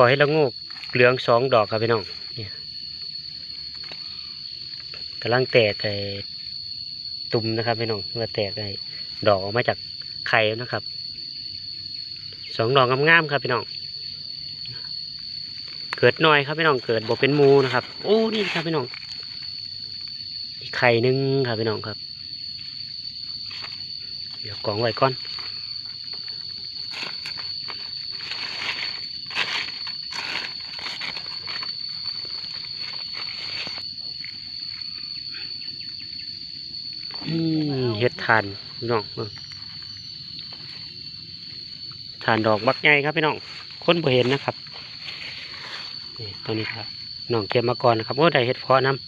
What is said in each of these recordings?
อให้ละโงูเหลืองสองดอกครับพี่น้องเนี่ยกำลังแตกไอ้ตุ่มนะครับพี่น้องเมื่อแตกไอ้ดอกออกมาจากไข่นะครับสองดอกงามๆครับพี่น้อง เกิดน้อยครับพี่น้องเกิดบ่เป็นมูนะครับโอ้นี่ครับพี่น้องอีกไข่หนึ่งครับพี่น้องครับ เดี๋ยวกองไว้ก่อนอืม เฮ็ดทานพี่น้องทานดอกบักใหญ่ครับพี่น้องคนบ่เห็นนะครับนี่ตัวนี้ครับน้องเก็บมาก่อนนะครับโอ้ได้เห็ดเพาะน้ำ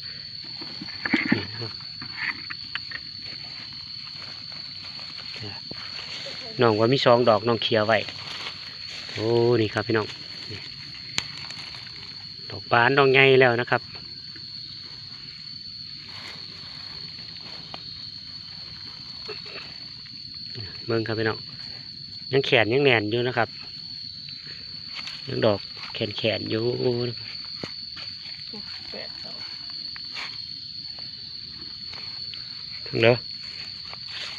น่องว่ามีสองดอกน้องเคียร์ไว้โอ้นี่ครับพี่น้องดอกบานดอกใหญ่แล้วนะครับ เบิ่งครับพี่น้องยังแขนยังแหนนอยู่นะครับ ยังดอกแขนแขนอยู่ถึงเด้อ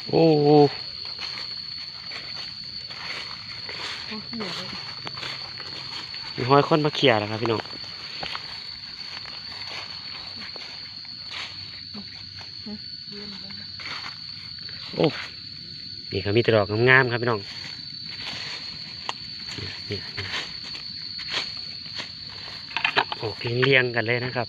โอ้โอ้เหนื่อยเลยมีห้อยคนมาเขี่ยแล้วครับพี่น้องโอ้ นี่ครับมีแตดอกงามๆครับพี่น้องนี่นี่นี่โอ้เรียงเรียงๆกันเลยนะครับ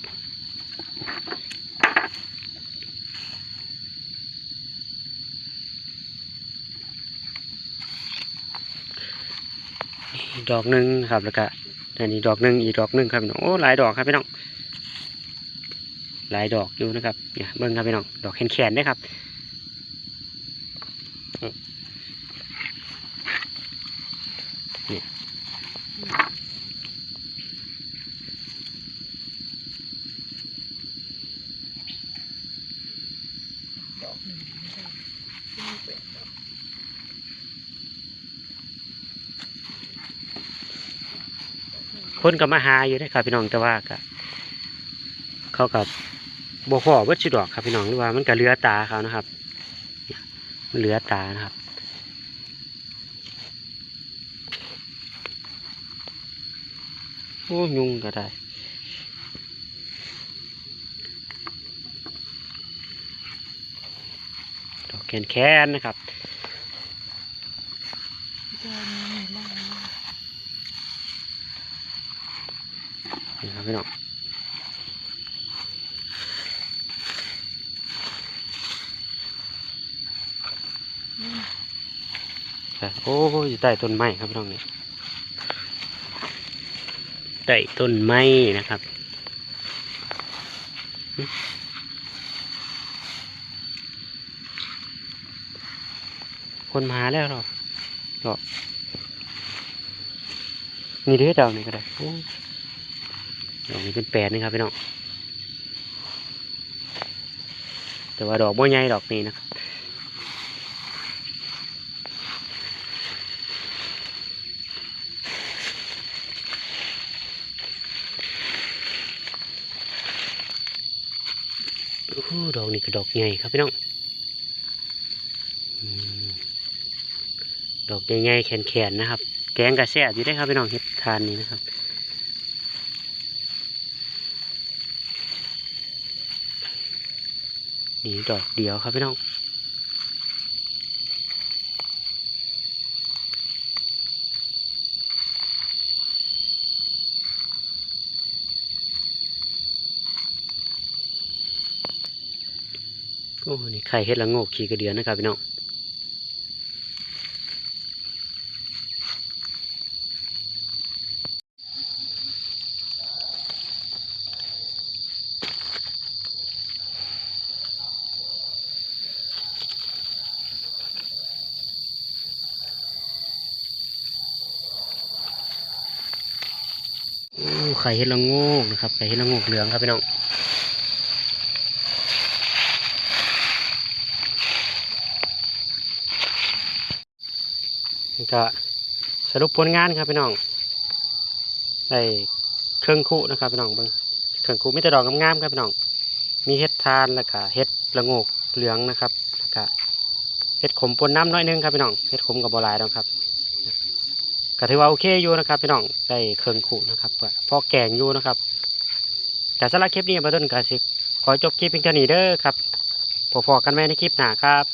ดอกหนึ่งครับแล้วก็อันนี้ดอกหนึ่งอีกดอกหนึ่งครับพี่น้องโอ้หลายดอกครับพี่น้องหลายดอกอยู่นะครับเนี่ยเบิ้งครับพี่น้องดอกแขนๆนะครับ นี่ดอกหนึ่งไม่ได้ที่แปดดอกคนก็มาหาอยู่นะครับพี่น้องแต่ว่าก็เขากับบ่พอเบิดสิดอกครับพี่น้องหรือว่ามันก็เหลือตาเขานะครับ เหลือตานะครับโอ้ยุงก็ได้ดอกแคนแคนๆนะครับเดินไม่ไล่นี่ครับพี่น้อง แต่โอ้ยอยู่ใต้ต้นไม้ครับพี่น้องนี่ใต้ต้นไม้นะครับคนมาแล้วหรอหรอมีเด้อดาวนี่ก็ได้โอ้ดอกนี้เป็นแปดนะครับพี่น้อง แต่ว่าดอกบ่ใหญ่ดอกนี้นะครับ โอ้โห ดอกนี่ก็ดอกใหญ่ครับพี่น้องอืมดอกใหญ่ๆแขนๆนะครับ แกงกระแซบอยู่ได้ครับพี่น้องเห็ดทานนี้นะครับนี่ดอกเดียวครับพี่น้อง โอ้นี่ไข่เฮ็ดละโงกขี่กระเดือนนะครับพี่น้องโอ้ไข่เห็ดละโงกนะครับไข่เห็ดละโงกเหลืองครับพี่น้อง นี่ก็สรุปผลงานครับพี่น้องได้เครื่องคู่นะครับพี่น้องเบิ่งเครื่องคู่มีแต่ดอกงามๆครับพี่น้อง มีเห็ดทานแล้วก็เห็ดละโงกเหลืองนะครับแล้วก็เห็ดขมปนน้ำน้อยนึงครับพี่น้องเห็ดขมกับบัวลายแล้วครับก็ถือว่าโอเคอยู่นะครับพี่น้องได้เครื่องคู่นะครับพอแกงอยู่นะครับแต่สำหรับคลิปนี้มาต้นกาสิขอจบคลิปเพียงเท่านี้เด้อครับพอๆกันไหมในคลิปหน้าครับ